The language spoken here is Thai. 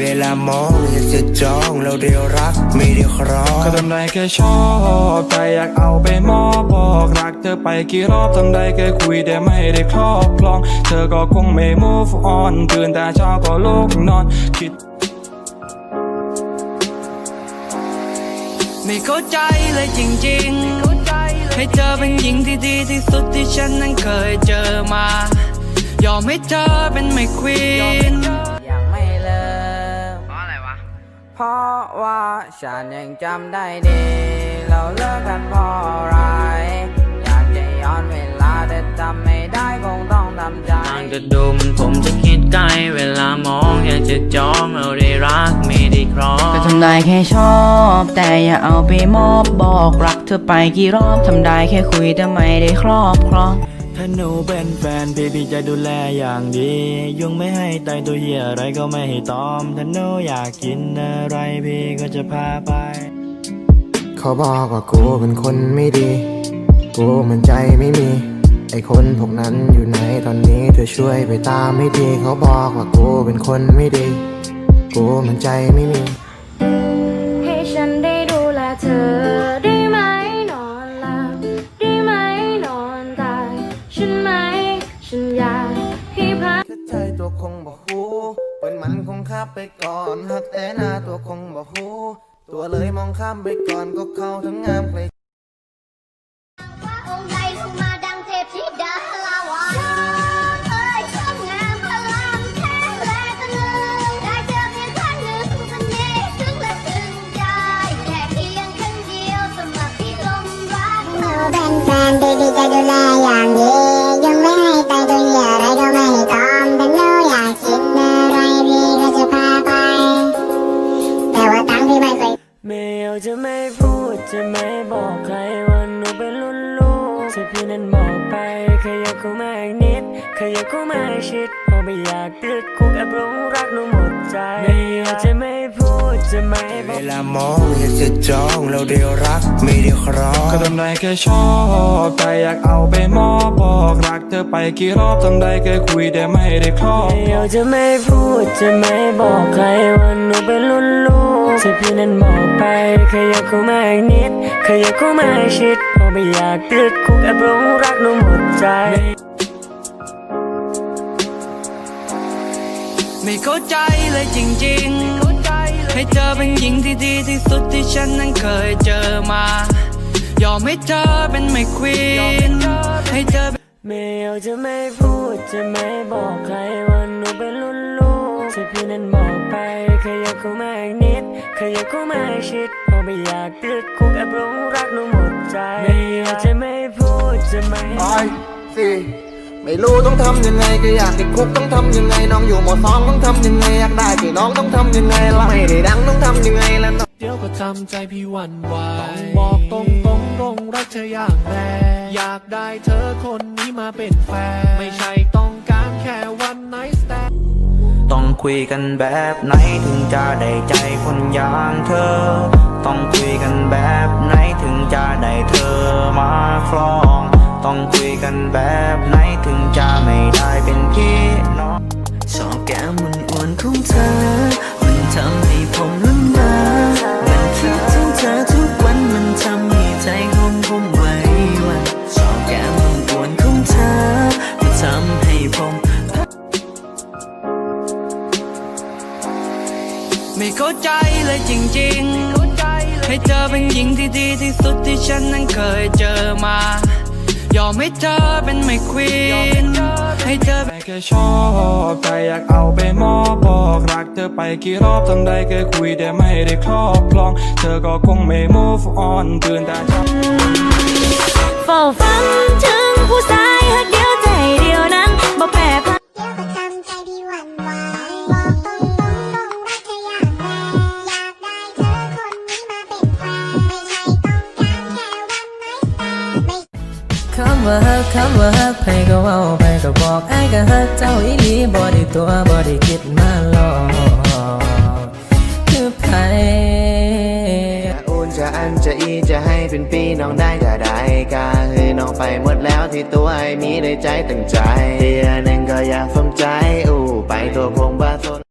เวลามองอยากจะจองเราเดียวรักไม่ได้ครองก็ทำได้แค่ชอบแต่อยากเอาไปมอบบอกรักเธอไปกี่รอบทำได้แค่คุยแต่ไม่ได้ครอบครอง เธอก็คงไม่ move on ตื่นแต่เช้าก็ลุกนอนคิด ไม่เข้าใจเลยจริงๆ ให้เธอเป็นหญิงที่ดีที่สุดที่ฉันนั้นเคยเจอมา ยอมให้เธอเป็นไม่ควีน เพราะว่าฉันยังจำได้ดี เราเลิกกันเพราะอะไร อยากจะย้อนเวลาแต่จำไม่ได้คงต้องทำใจทางจะดูมันผมจะคิดใกล้เวลามองอยากจะจองเราได้รักไม่ได้ครองก็ทำได้แค่ชอบ แต่อย่าเอาไปมอบบอกรักเธอไปกี่รอบทำได้แค่คุยแต่ไม่ได้ครอบครอง ถ้าหนูเป็นแฟนพี่พี่จะดูแลอย่างดี ยุงไม่ให้ตายตัวเหี้ยอะไรก็ไม่ให้ตอม ถ้าหนูอยากกินอะไรพี่ก็จะพาไป เขาบอกว่ากูเป็นคนไม่ดี กูมันใจไม่มี ไอคนพวกนั้นอยู่ไหนตอนนี้เธอช่วยไปตามให้ทีเขาบอกว่ากูเป็นคนไม่ดี กูมันใจไม่มี ใจตัวคงบอกฮูเป็นมันคงข้ามไปก่อนหักแต่หน้าตัวคงบอกฮูตัวเลยมองข้ามไปก่อนก็เข้าทั้งงามใครว่าองค์ใดลงมาดังเทพธิดลาวาเอ้ยชมงามพลังแข็งแรงตะลึงได้เจอเพียงครั้งหนึ่งเสน่ห์ถึงและถึงใจแค่เพียงครั้งเดียวสำหรับที่ลมรักหนูเป็นแฟนพี่พี่จะดูแลอย่างดี พี่ไม่เคยไม่เอาจะไม่พูดจะไม่บอกใครว่าหนูเป็นรุ่นลูกที่พี่นั้นบอกไปแค่อยากเข้ามาอีกนิดแค่อยากเข้ามาชิดเพราะไม่อยากติดคุกแอบหลงรักหนูหมดใจไม่เอาจะไม่พูดจะไม่บเวอกลามองอยากจะจองเราเดียวรักไม่ได้ครองก็ทำได้แค่ชอบแต่อยากเอาไปมอบบอกรักเธอไปกี่รอบทำได้แค่คุยแต่ไม่ได้ครอบไม่เอาจะไม่พูดจะไม่บอกใครว่าหนูเป็นรุ่นลูก ที่พี่นั้นบอกไปแค่อยากเข้ามาอีกนิดแค่อยากเข้ามาชิดเพราะไม่อยากติดคุกแอบหลงรักหนูหมดใจ ไม่เข้าใจเลยจริงๆ ให้เธอเป็นหญิงที่ดีที่สุดที่ฉันนั้นเคยเจอมา ยอมให้เธอเป็นไม่ควีนให้เธอเป็นไม่เอาจะไม่พูดจะไม่บอกใครว่าหนูเป็นรุ่นลูกที่พี่นั้นบอก ไปแค่อยากเข้ามาอีกนิดแค่อยากเข้ามาชิดเพราะไม่อยากติดคุกแอบหลงรักหนูหมดใจ ไม่เอาจะไม่พูดจะไม่ร้อยสี่ไม่รู้ต้องทำยังไงก็อยากติดคุกต้องทำยังไงน้องอยู่หมดสองต้องทำยังไงอยากได้ที่น้องต้องทำยังไงล่ะไม่ได้ดังต้องทำยังไงล่ะน้องเดี๋ยวก็ทำใจพี่หวันไหวต้องบอกตรงตรงตรงรักเธออย่างแรงอยากได้เธอคนนี้มาเป็นแฟน ไม่ใช่ คุยกันแบบไหนถึงจะได้ใจคนอย่างเธอ ต้องคุยกันแบบไหนถึงจะได้เธอมาครอง ต้องคุยกันแบบไหนถึงจะไม่ได้เป็นพี่น้องชอบแก้มมันอ้วนของเธอ เข้าใจเลยจริงๆ ให้เธอเป็นหญิงที่ดีที่สุดที่ฉันนั้นเคยเจอมา ยอมให้เธอเป็นไม่ควีนให้เธอแค่ชอบแต่อยากเอาไปมอบบอกรักเธอไปกี่รอบทำได้แค่คุยแต่ไม่ได้ครอบครอง เธอก็คงไม่ move on ตื่นแต่ ว่าฮักคำว่าฮักไผก็เว้าไผก็บอกไอ้ก็ฮักเจ้าอีหลีบ่ได้ตัวบ่ได้คิดมาหลอกคือไผจะอูนจะอันจะอีจะให้เป็นปีน้องได้จะได้กาเฮ้ยน้องไปหมดแล้วที่ตัวไอ้มีในใจตั้งใจเดียหนึ่งก็อยากสมใจอู้ไปตัวคงบ้าสน